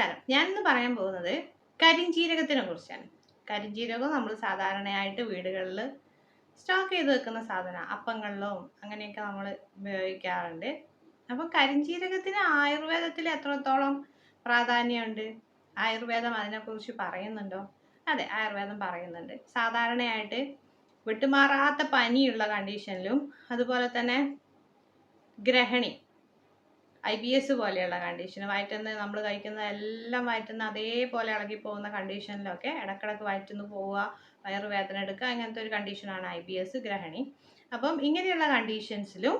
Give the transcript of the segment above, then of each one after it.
നമസ്കാരം. ഞാനിന്ന് പറയാൻ പോകുന്നത് കരിഞ്ജീരകത്തിനെ കുറിച്ചാണ്. കരിഞ്ജീരകം നമ്മൾ സാധാരണയായിട്ട് വീടുകളിൽ സ്റ്റോക്ക് ചെയ്ത് വെക്കുന്ന സാധനം അപ്പങ്ങളിലും അങ്ങനെയൊക്കെ നമ്മൾ ഉപയോഗിക്കാറുണ്ട്. അപ്പം കരിഞ്ജീരകത്തിന് ആയുർവേദത്തിൽ എത്രത്തോളം പ്രാധാന്യമുണ്ട്? ആയുർവേദം അതിനെക്കുറിച്ച് പറയുന്നുണ്ടോ? അതെ ആയുർവേദം പറയുന്നുണ്ട്. സാധാരണയായിട്ട് വിട്ടുമാറാത്ത പനിയുള്ള കണ്ടീഷനിലും അതുപോലെ തന്നെ ഗ്രഹണി ഐ ബി എസ് പോലെയുള്ള കണ്ടീഷന് വയറ്റുന്ന നമ്മൾ കഴിക്കുന്ന എല്ലാം വയറ്റുന്ന അതേപോലെ ഇളകി പോകുന്ന കണ്ടീഷനിലൊക്കെ ഇടക്കിടക്ക് വയറ്റുന്നു പോവുക വയറുവേദന എടുക്കുക അങ്ങനത്തെ ഒരു കണ്ടീഷനാണ് ഐ ബി എസ് ഗ്രഹണി. അപ്പം ഇങ്ങനെയുള്ള കണ്ടീഷൻസിലും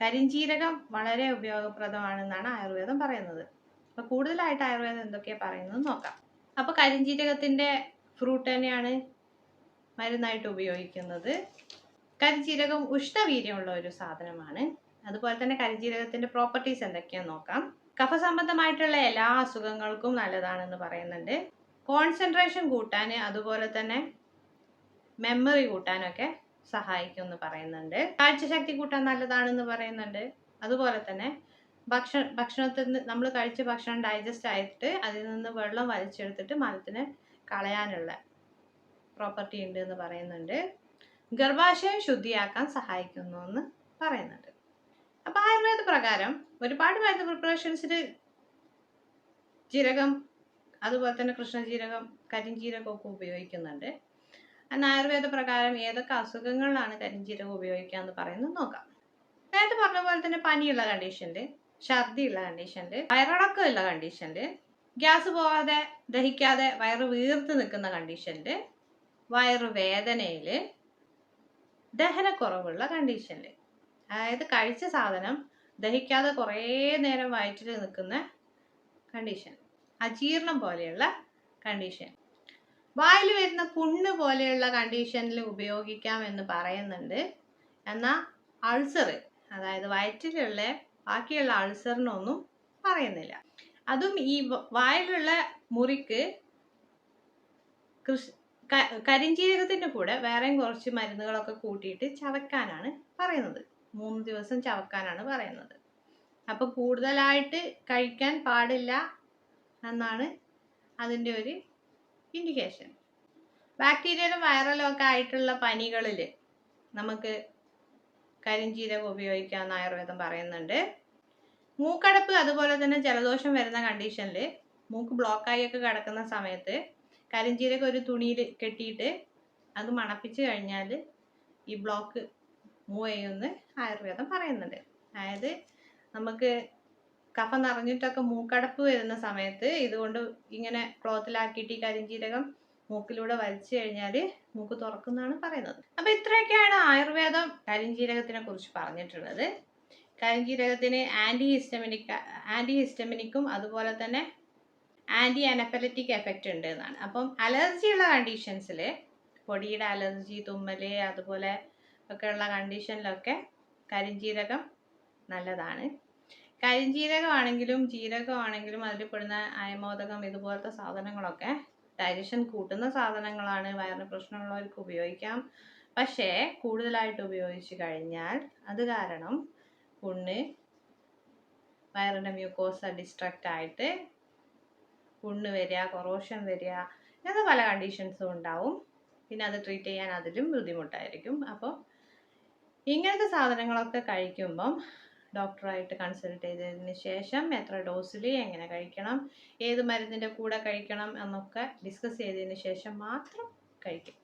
കരിഞ്ജീരകം വളരെ ഉപയോഗപ്രദമാണെന്നാണ് ആയുർവേദം പറയുന്നത്. അപ്പോൾ കൂടുതലായിട്ട് ആയുർവേദം എന്തൊക്കെയാണ് പറയുന്നത് നോക്കാം. അപ്പോൾ കരിഞ്ജീരകത്തിന്റെ ഫ്രൂട്ട് തന്നെയാണ് മരുന്നായിട്ട് ഉപയോഗിക്കുന്നത്. കരിഞ്ജീരകം ഉഷ്ണവീര്യമുള്ള ഒരു സാധനമാണ്. അതുപോലെ തന്നെ കരിഞ്ജീരകത്തിന്റെ പ്രോപ്പർട്ടീസ് എന്തൊക്കെയാന്ന് നോക്കാം. കഫ സംബന്ധമായിട്ടുള്ള എല്ലാ അസുഖങ്ങൾക്കും നല്ലതാണെന്ന് പറയുന്നുണ്ട്. കോൺസെൻട്രേഷൻ കൂട്ടാൻ അതുപോലെ തന്നെ മെമ്മറി കൂട്ടാനൊക്കെ സഹായിക്കും എന്ന് പറയുന്നുണ്ട്. കാഴ്ചശക്തി കൂട്ടാൻ നല്ലതാണെന്ന് പറയുന്നുണ്ട്. അതുപോലെ തന്നെ ഭക്ഷണ ഭക്ഷണത്തിൽ നിന്ന് നമ്മൾ കഴിച്ച ഭക്ഷണം ഡൈജസ്റ്റ് ആയിട്ട് അതിൽ നിന്ന് വെള്ളം വലിച്ചെടുത്തിട്ട് മലത്തിന് കളയാനുള്ള പ്രോപ്പർട്ടി ഉണ്ട് എന്ന് പറയുന്നുണ്ട്. ഗർഭാശയം ശുദ്ധിയാക്കാൻ സഹായിക്കുന്നു എന്ന് പറയുന്നുണ്ട്. അപ്പൊ ആയുർവേദ പ്രകാരം ഒരുപാട് മരുന്ന് പ്രിപ്പറേഷൻസിൽ ജീരകം അതുപോലെ തന്നെ കൃഷ്ണജീരകം കരിഞ്ജീരകം ഒക്കെ ഉപയോഗിക്കുന്നുണ്ട്. എന്നാൽ ആയുർവേദ പ്രകാരം ഏതൊക്കെ അസുഖങ്ങളിലാണ് കരിഞ്ജീരകം ഉപയോഗിക്കുക എന്ന് പറയുന്നത് നോക്കാം. നേരത്തെ പറഞ്ഞ പോലെ തന്നെ പനിയുള്ള കണ്ടീഷനിൽ ഛർദിയുള്ള കണ്ടീഷനിൽ വയറടക്കമുള്ള കണ്ടീഷനിൽ ഗ്യാസ് പോവാതെ ദഹിക്കാതെ വയറ് വീർത്ത് നിൽക്കുന്ന കണ്ടീഷനിൽ വയറുവേദനയിൽ ദഹനക്കുറവുള്ള കണ്ടീഷനിൽ അതായത് കഴിച്ച സാധനം ദഹിക്കാതെ കുറേ നേരം വയറ്റിൽ നിൽക്കുന്ന കണ്ടീഷൻ അജീർണം പോലെയുള്ള കണ്ടീഷൻ വായിൽ വരുന്ന പുണ്ണ് പോലെയുള്ള കണ്ടീഷനിൽ ഉപയോഗിക്കാം എന്ന് പറയുന്നുണ്ട്. എന്നാൽ അൾസർ അതായത് വയറ്റിലുള്ള ബാക്കിയുള്ള അൾസറിനൊന്നും പറയുന്നില്ല. അതും ഈ വായിലുള്ള മുറിക്ക് കൃഷി കരിഞ്ജീരകത്തിന്റെ കൂടെ വേറെയും കുറച്ച് മരുന്നുകളൊക്കെ കൂട്ടിയിട്ട് ചവക്കാനാണ് പറയുന്നത്. മൂന്ന് ദിവസം ചവക്കാനാണ് പറയുന്നത്. അപ്പോൾ കൂടുതലായിട്ട് കഴിക്കാൻ പാടില്ല എന്നാണ് അതിന്റെ ഒരു ഇൻഡിക്കേഷൻ ബാക്ടീരിയലും വൈറലും ഒക്കെ ആയിട്ടുള്ള പനികളിൽ നമുക്ക് കരിഞ്ജീരകം ഉപയോഗിക്കാമെന്ന് ആയുർവേദം പറയുന്നുണ്ട്. മൂക്കടപ്പ് അതുപോലെ തന്നെ ജലദോഷം വരുന്ന കണ്ടീഷനിൽ മൂക്ക് ബ്ലോക്കായൊക്കെ കിടക്കുന്ന സമയത്ത് കരിഞ്ജീരകം ഒരു തുണിയിൽ കെട്ടിയിട്ട് അത് മണപ്പിച്ച് കഴിഞ്ഞാൽ ഈ ബ്ലോക്ക് മൂവ് ചെയ്യുമെന്ന് ആയുർവേദം പറയുന്നുണ്ട്. അതായത് നമുക്ക് കഫ നിറഞ്ഞിട്ടൊക്കെ മൂക്കടപ്പ് വരുന്ന സമയത്ത് ഇതുകൊണ്ട് ഇങ്ങനെ ക്ലോത്തിലാക്കിയിട്ട് ഈ കരിഞ്ജീരകം മൂക്കിലൂടെ വലിച്ചു കഴിഞ്ഞാൽ മൂക്ക് തുറക്കുന്നതാണ് പറയുന്നത്. അപ്പൊ ഇത്രയൊക്കെയാണ് ആയുർവേദം കരിഞ്ജീരകത്തിനെ കുറിച്ച് പറഞ്ഞിട്ടുള്ളത്. കരിഞ്ജീരകത്തിന് ആന്റി ഹിസ്റ്റമിനിക് ആന്റി ഹിസ്റ്റമിനിക്കും അതുപോലെ തന്നെ ആന്റി അനഫലറ്റിക് എഫക്റ്റ് ഉണ്ട് എന്നാണ്. അപ്പം അലർജി ഉള്ള കണ്ടീഷൻസിൽ പൊടിയുടെ അലർജി തുമ്മൽ അതുപോലെ ഒക്കെയുള്ള കണ്ടീഷനിലൊക്കെ കരിഞ്ജീരകം നല്ലതാണ്. കരിഞ്ജീരകമാണെങ്കിലും ജീരകമാണെങ്കിലും അതിൽ പെടുന്ന അയമോദകം ഇതുപോലത്തെ സാധനങ്ങളൊക്കെ ഡൈജഷൻ കൂട്ടുന്ന സാധനങ്ങളാണ്. വയറിന് പ്രശ്നമുള്ളവർക്ക് ഉപയോഗിക്കാം. പക്ഷേ കൂടുതലായിട്ട് ഉപയോഗിച്ച് കഴിഞ്ഞാൽ അത് കാരണം പുണ്ണ് വയറിന്റെ മ്യൂക്കോസ ഡിസ്ട്രക്റ്റ് ആയിട്ട് പുണ്ണ് വരിക കൊറോഷൻ വരിക ഇങ്ങനത്തെ പല കണ്ടീഷൻസും ഉണ്ടാവും. പിന്നെ അത് ട്രീറ്റ് ചെയ്യാൻ അതിലും ബുദ്ധിമുട്ടായിരിക്കും. അപ്പോൾ ഇങ്ങനത്തെ സാധനങ്ങളൊക്കെ കഴിക്കുമ്പം ഡോക്ടറായിട്ട് കൺസൾട്ട് ചെയ്തതിന് ശേഷം എത്ര ഡോസിൽ എങ്ങനെ കഴിക്കണം ഏത് മരുന്നിന്റെ കൂടെ കഴിക്കണം എന്നൊക്കെ ഡിസ്കസ് ചെയ്തതിന് ശേഷം മാത്രം കഴിക്കും.